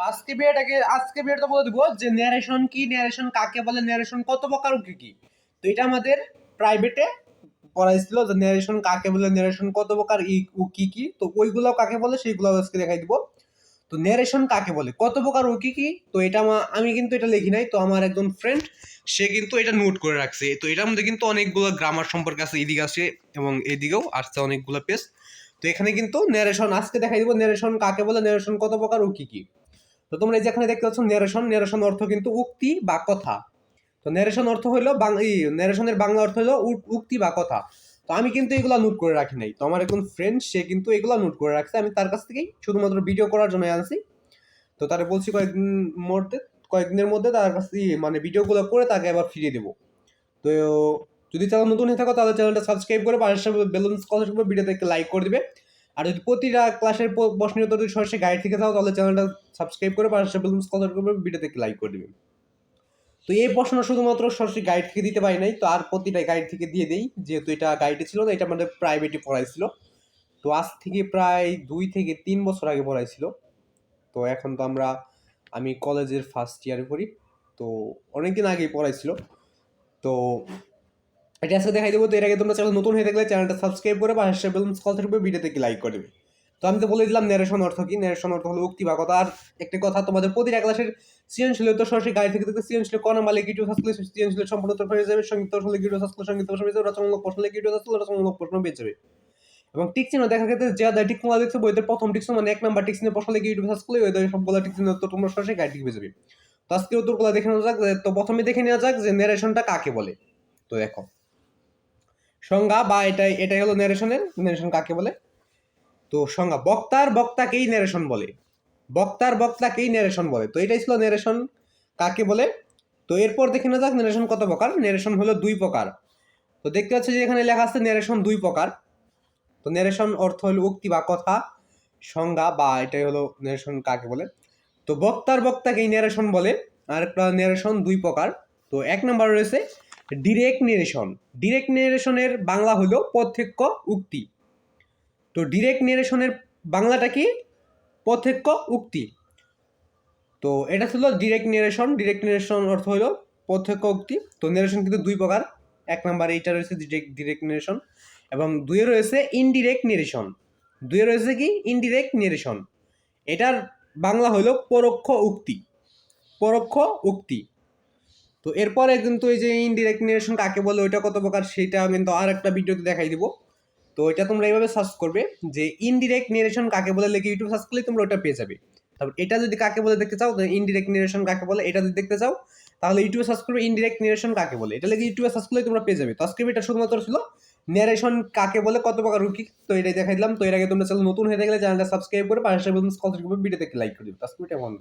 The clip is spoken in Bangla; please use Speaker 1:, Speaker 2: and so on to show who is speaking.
Speaker 1: আজকে ভিডিওটাকে আজকে ভিডিওটা বলে দিব যে ন্যারেশন কি ন্যারেশন কাকে বলে ন্যারেশন কত প্রকার কি কি। তো এটা আমাদের প্রাইভেটে পড়াইছিল যে ন্যারেশন কাকে বলে ন্যারেশন কত প্রকার ই ও কি কি। তো ওইগুলো কাকে বলে সেইগুলো আজকে দেখাই দিব। তো ন্যারেশন কাকে বলে, কত প্রকার ও কি কি, তো এটা আমা- আমি কিন্তু এটা লিখি নাই। তো আমার একজন ফ্রেন্ড সে কিন্তু এটা নোট করে রাখছে। তো এটার মধ্যে কিন্তু অনেকগুলো গ্রামার সম্পর্কে আছে, এদিকে আছে এবং এদিকেও আসছে অনেকগুলো পেজ তো এখানে কিন্তু ন্যারেশন আজকে দেখাই দিব ন্যারেশন কাকে বলে ন্যারেশন কত প্রকার ও কি কি। তো তোমরা এই যে এখানে দেখতে পাচ্ছ ন্যারেশন ন্যারেশন অর্থ কিন্তু উক্তি বা কথা। তো ন্যারেশন অর্থ হলো বাংলা ন্যারেশনের বাংলা অর্থ হলো উক্তি বা কথা। তো আমি কিন্তু এগুলো নোট করে রাখি নাই। তো আমার একজন ফ্রেন্ড সে কিন্তু এগুলো নোট করে রাখছে। আমি তার কাছ থেকেই শুধুমাত্র ভিডিও করার জন্য আনছি। তো তারে বলছি কয়েকদিন মধ্যে, কয়েকদিনের মধ্যে তার কাছে মানে ভিডিওগুলো করে তাকে আবার ফিরিয়ে দেবো। তো যদি চ্যানেল নতুন হয়ে থাকো, তাহলে চ্যানেলটা সাবস্ক্রাইব করে পাশে বেলুন স্কলারশিপ ভিডিওতে একটা লাইক করে দিবে। আর যদি প্রতিটা ক্লাসের প্রশ্নের উত্তর যদি সরাসরি গাইড থেকে থাকো তাহলে চ্যানেলটা সাবস্ক্রাইব করে পাশে বেলুন করবে ভিডিওতে লাইক করে দিবে তো এই প্রশ্ন শুধুমাত্র সরাসরি গাইড থেকে দিতে পারি নাই, তো আর প্রতিটা গাইড থেকে দিয়ে দেই। যেহেতু এটা গাইডে ছিল না, এটা আমাদের প্রাইভেটে পড়াইছিল তো আজ থেকে প্রায় দুই থেকে তিন বছর আগে পড়াইছিল তো এখন তো আমরা, আমি কলেজের ফার্স্ট ইয়ারে পড়ি। তো অনেকদিন আগেই পড়াইছিল তো এটা আজকে দেখাই দেবো, তো এর আগে তোমরা চ্যানেল নতুন হয়ে থাকলে চ্যানেলটা সাবস্ক্রাইব করে পাশে বেলুন কল থাকবে, ভিডিওতে কি লাইক করবে তো আমি তো বলে দিলাম ন্যারেশন অর্থ কি? ন্যারেশন অর্থ হলো উক্তি বা কথা। আর একটি কথা, তোমাদের প্রতিটা ক্লাসের সৃজনশীল তো সরাসরি গাড়ি থেকে দেখতে, সৃজনশীল কোন মালিক ইউটিউব সাবস্ক্রাইব সৃজনশীল সম্পূর্ণ তরফ হয়ে যাবে তরফ হলে ইউটিউব সাবস্ক্রাইব সংগীত তরফ হয়ে যাবে, রচনামূলক প্রশ্ন ইউটিউব সাবস্ক্রাইব রচনামূলক প্রশ্ন পেয়ে যাবে। এবং টিক চিহ্ন দেখা ক্ষেত্রে যা যা টিক চিহ্ন দেখছে, বইতে প্রথম টিক চিহ্ন মানে এক নাম্বার টিক চিহ্ন প্রশ্ন লিখে ইউটিউব ওই সবগুলো টিক চিহ্ন তো তোমরা সরাসরি গাড়ি পেয়ে যাবে। তো আজকে উত্তরগুলো দেখে নেওয়া যাক তো প্রথমে দেখে নেওয়া যাক যে ন্যারেশনটা কাকে বলে। তো দেখো। সংজ্ঞা বা এটাই এটাই হলো ন্যারেশনের ন্যারেশন কাকে বলে? তো সংজ্ঞা, বক্তার বক্তাকেই ন্যারেশন বলে। বক্তার বক্তাকেই ন্যারেশন বলে। তো এটাই ছিল ন্যারেশন কাকে বলে? তো এরপর দেখে না যাক ন্যারেশন কত প্রকার। ন্যারেশন হলো দুই প্রকার। তো দেখতে পাচ্ছি যে এখানে লেখা আছে ন্যারেশন দুই প্রকার। তো ন্যারেশন অর্থ হলো উক্তি বা কথা, সংজ্ঞা বা এটাই হলো ন্যারেশন কাকে বলে? তো বক্তার বক্তাকেই ন্যারেশন বলে। আর একটা ন্যারেশন দুই প্রকার। তো এক নম্বর রয়েছে ডিরেক্ট নেরেশন ডিরেক্ট নেরেশনের বাংলা হলো প্রত্যক্ষ উক্তি। তো ডিরেক্ট নেরেশনের বাংলাটা কি? প্রত্যক্ষ উক্তি। তো এটা ছিল ডিরেক্ট নেরেশন ডিরেক্ট নেরেশন অর্থ হলো প্রত্যক্ষ উক্তি। তো নেরেশন কিন্তু দুই প্রকার। এক নাম্বার এইটা রয়েছে ডিরেক্ট ডিরেক্ট নেরেশন এবং দুইয়ে রয়েছে ইনডিরেক্ট নেরেশন দুইয়ে রয়েছে কি? ইনডিরেক্ট নেরেশন এটার বাংলা হলো পরোক্ষ উক্তি। পরোক্ষ উক্তি। তো এরপরে কিন্তু এই যে ইনডিরেক্ট নিরেশন কাকে বলে, ওইটা কত প্রকার সেটা কিন্তু আর একটা ভিডিওতে দেখাই দিব। তো এটা তোমরা এইভাবে সার্চ করবে যে ইনডিরেক্ট নিরেশন কাকে বলে লিখে ইউটিউব সার্চ করলে তোমরা ওটা পেয়ে যাবে। তারপর এটা যদি কাকে বলে দেখতে চাও ইনডিরেক্ট নেরেশন কাকে বলে এটা যদি দেখতে চাও, তাহলে ইউটিউবে সার্চ করবে ইনডিরেক্ট নিরেশন কাকে বলে। এটা লিখে ইউটিউবে সার্চ করলে তোমরা পেয়ে যাবে। তো আজকে এটা শুধুমাত্র ছিল নেরেশন কাকে বলে, কত প্রকার রুকি, তো এটাই দেখাই দিলাম। তো এর আগে তোমরা চ্যানেল নতুন হয়ে থাকলে চ্যানেলটা সাবস্ক্রাইব করে পাশে ভিডিওতে লাইক করে দিবে আজকে এটা বন্ধ